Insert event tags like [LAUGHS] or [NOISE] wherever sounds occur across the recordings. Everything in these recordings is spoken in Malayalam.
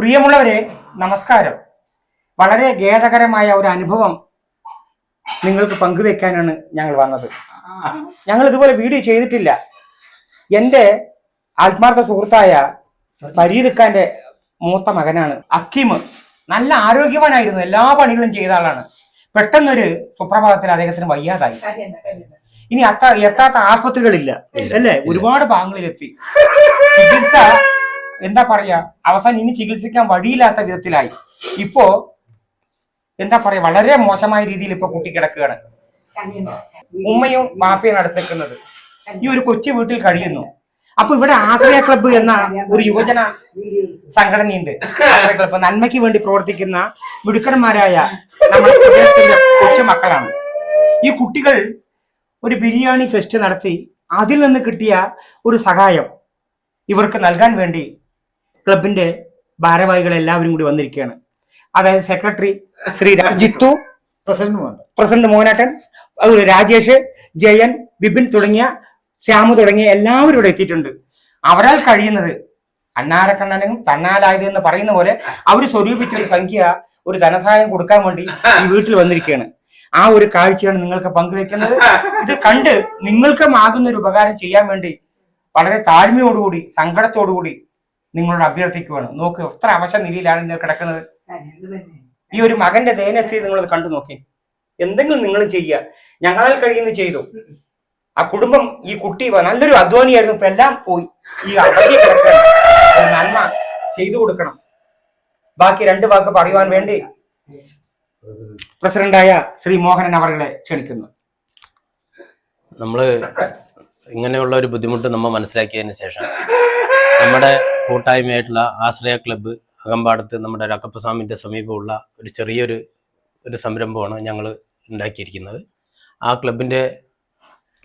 പ്രിയമുള്ളവരെ നമസ്കാരം. വളരെ ഖേദകരമായ ഒരു അനുഭവം നിങ്ങൾക്ക് പങ്കുവെക്കാനാണ് ഞങ്ങൾ വന്നത്. ഞങ്ങൾ ഇതുപോലെ വീഡിയോ ചെയ്തിട്ടില്ല. എന്റെ ആത്മാർത്ഥ സുഹൃത്തായ ഫരീദ്ഖാന്റെ മൂത്ത മകനാണ് അക്കീം. നല്ല ആരോഗ്യവാനായിരുന്നു. എല്ലാ പണികളും ചെയ്ത ആളാണ്. പെട്ടെന്നൊരു സുപ്രഭാതത്തിൽ അദ്ദേഹത്തിന് വയ്യാതായി. ഇനി അത്ത എത്താത്ത ആഫത്തുകളില്ല അല്ലേ? ഒരുപാട് ഭാഗങ്ങളിലെത്തി. ചികിത്സ എന്താ പറയാ അവസാനം ഇനി ചികിത്സിക്കാൻ വഴിയില്ലാത്ത വിധത്തിലായി. ഇപ്പോ എന്താ പറയാ വളരെ മോശമായ രീതിയിൽ ഇപ്പൊ കുട്ടി കിടക്കുകയാണ്. ഉമ്മയും മാപ്പയും അടുത്തേക്കുന്നത് ഈ ഒരു കൊച്ചു വീട്ടിൽ കഴിയുന്നു. അപ്പൊ ഇവിടെ ആശ്രയ ക്ലബ്ബ് എന്ന ഒരു യുവജന സംഘടനയുണ്ട്. ആശ്രയ ക്ലബ്ബ്. നന്മയ്ക്ക് വേണ്ടി പ്രവർത്തിക്കുന്ന മിടുക്കന്മാരായ നമ്മുടെ കൊച്ചു മക്കളാണ്. ഈ കുട്ടികൾ ഒരു ബിരിയാണി ഫെസ്റ്റ് നടത്തി അതിൽ നിന്ന് കിട്ടിയ ഒരു സഹായം ഇവർക്ക് നൽകാൻ വേണ്ടി ക്ലബിന്റെ ഭാരവാഹികൾ എല്ലാവരും കൂടി വന്നിരിക്കുകയാണ്. അതായത് secretary Shri Jithu president president മോഹനാട്ടൻ അതുപോലെ രാജേഷ് ജയൻ ബിപിൻ തുടങ്ങിയ ശ്യാമു തുടങ്ങിയ എല്ലാവരും ഇവിടെ എത്തിയിട്ടുണ്ട്. അവരാൽ കഴിയുന്നത് അണ്ണാരക്കണ്ണനും തന്നാലായത് എന്ന് പറയുന്ന പോലെ അവർ സ്വരൂപിച്ച ഒരു സംഖ്യ ഒരു ധനസഹായം കൊടുക്കാൻ വേണ്ടി ഈ വീട്ടിൽ വന്നിരിക്കുകയാണ്. ആ ഒരു കാഴ്ചയാണ് നിങ്ങൾക്ക് പങ്കുവെക്കുന്നത്. ഇത് കണ്ട് നിങ്ങൾക്കും ആകുന്ന ഒരു ഉപകാരം ചെയ്യാൻ വേണ്ടി വളരെ താഴ്മയോടുകൂടി സങ്കടത്തോടുകൂടി നിങ്ങളോട് അഭ്യർത്ഥിക്കുവാണ്. നോക്ക് എത്ര അവശ നിലയിലാണ് നിങ്ങൾ കിടക്കുന്നത് ഈ ഒരു മകന്റെ ദയനസ്ഥിതി നിങ്ങൾ കണ്ടു നോക്കി. എന്തെങ്കിലും നിങ്ങൾ ചെയ്യുക. ഞങ്ങളാൽ കഴിയുന്നത് ചെയ്തു. ആ കുടുംബം ഈ കുട്ടി വ- നല്ലൊരു അധ്വാനിയായിരുന്നു. ഇപ്പൊ എല്ലാം പോയി. ഈ അവധി നന്മ ചെയ്തു കൊടുക്കണം. ബാക്കി രണ്ട് വാക്ക് പറയുവാൻ വേണ്ടി പ്രസിഡന്റായ ശ്രീ മോഹനൻ അവരുടെ ക്ഷണിക്കുന്നു. നമ്മൾ ഇങ്ങനെയുള്ള ഒരു ബുദ്ധിമുട്ട് നമ്മൾ മനസ്സിലാക്കിയതിന് ശേഷം. നമ്മുടെ കൂട്ടായ്മയായിട്ടുള്ള ആശ്രയ ക്ലബ്ബ് അകമ്പാടത്ത് നമ്മുടെ രക്കപ്പസ്വാമിന്റെ സമീപമുള്ള ഒരു ചെറിയൊരു ഒരു സംരംഭമാണ് ഞങ്ങൾ ഉണ്ടാക്കിയിരിക്കുന്നത്. ആ ക്ലബിന്റെ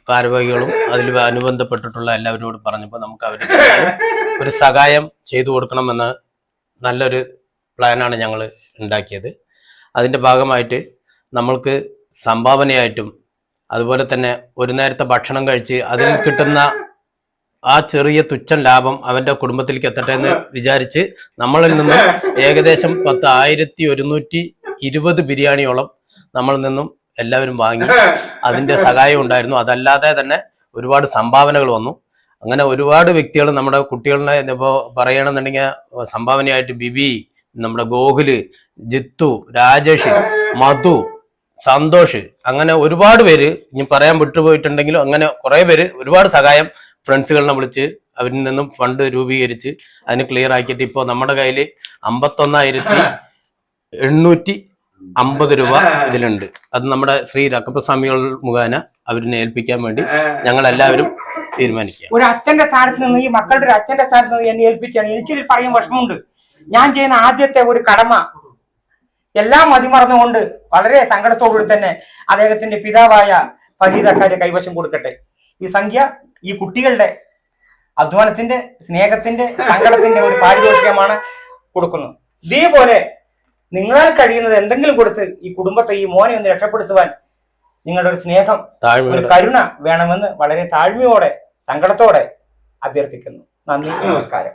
ഭാരവാഹികളും അതിൽ അനുബന്ധപ്പെട്ടിട്ടുള്ള എല്ലാവരോടും പറഞ്ഞപ്പോൾ നമുക്ക് അവർ ഒരു സഹായം ചെയ്തു കൊടുക്കണമെന്ന് നല്ലൊരു പ്ലാനാണ് ഞങ്ങൾ ഉണ്ടാക്കിയത്. അതിന്റെ ഭാഗമായിട്ട് നമ്മൾക്ക് സംഭാവനയായിട്ടും അതുപോലെ തന്നെ ഒരു നേരത്തെ ഭക്ഷണം കഴിച്ച് അതിൽ കിട്ടുന്ന ആ ചെറിയ തുച്ഛൻ ലാഭം അവന്റെ കുടുംബത്തിലേക്ക് എത്തട്ടെ എന്ന് വിചാരിച്ച് നമ്മളിൽ നിന്നും [LAUGHS] ഏകദേശം പത്ത് ആയിരത്തി ഒരുന്നൂറ്റി ഇരുപത് ബിരിയാണിയോളം നമ്മളിൽ നിന്നും എല്ലാവരും വാങ്ങി അതിന്റെ സഹായം ഉണ്ടായിരുന്നു. അതല്ലാതെ തന്നെ ഒരുപാട് സംഭാവനകൾ വന്നു. അങ്ങനെ ഒരുപാട് വ്യക്തികൾ നമ്മുടെ കുട്ടികളെ ഇപ്പോൾ പറയണമെന്നുണ്ടെങ്കിൽ സംഭാവനയായിട്ട് ബിബി നമ്മുടെ ഗോകുൽ ജിത്തു രാജേഷ് മധു സന്തോഷ് അങ്ങനെ ഒരുപാട് പേര് ഇനി പറയാൻ വിട്ടുപോയിട്ടുണ്ടെങ്കിലും അങ്ങനെ കുറെ പേര് ഒരുപാട് സഹായം ഫ്രണ്ട്സുകളിനെ വിളിച്ച് അവരിൽ നിന്നും ഫണ്ട് രൂപീകരിച്ച് അതിന് ക്ലിയർ ആക്കിയിട്ട് ഇപ്പോൾ നമ്മുടെ കയ്യിൽ അമ്പത്തൊന്നായിരത്തി എണ്ണൂറ്റി അമ്പത് രൂപ ഇതിലുണ്ട്. അത് നമ്മുടെ ശ്രീ രക്കപ്പസ്വാമികൾ മുഖേന അവരിനെ ഏൽപ്പിക്കാൻ വേണ്ടി ഞങ്ങൾ എല്ലാവരും തീരുമാനിക്കുക ഒരു അച്ഛന്റെ സ്ഥാനത്ത് നിന്ന് ഈ മക്കളുടെ ഒരു അച്ഛന്റെ സ്ഥാനത്ത് നിന്ന് എന്നെ ഏൽപ്പിക്കുകയാണ്. എനിക്കിതിൽ പറയാൻ വിഷമമുണ്ട്. ഞാൻ ചെയ്യുന്ന ആദ്യത്തെ ഒരു കടമ എല്ലാം മതിമറന്നുകൊണ്ട് വളരെ സങ്കടത്തോടുകൂടി തന്നെ അദ്ദേഹത്തിന്റെ പിതാവായ ഫരീദക്കാരെ കൈവശം കൊടുക്കട്ടെ. ഈ സംഖ്യ ഈ കുട്ടികളുടെ അധ്വാനത്തിന്റെ സ്നേഹത്തിന്റെ സങ്കടത്തിന്റെ ഒരു പാരിതോഷികമാണ് കൊടുക്കുന്നത്. ഇതേപോലെ നിങ്ങളാൽ കഴിയുന്നത് എന്തെങ്കിലും കൊടുത്ത് ഈ കുടുംബത്തെ ഈ മോനെ ഒന്ന് രക്ഷപ്പെടുത്തുവാൻ നിങ്ങളുടെ ഒരു സ്നേഹം ഒരു കരുണ വേണമെന്ന് വളരെ താഴ്മയോടെ സങ്കടത്തോടെ അഭ്യർത്ഥിക്കുന്നു. നന്ദി നമസ്കാരം.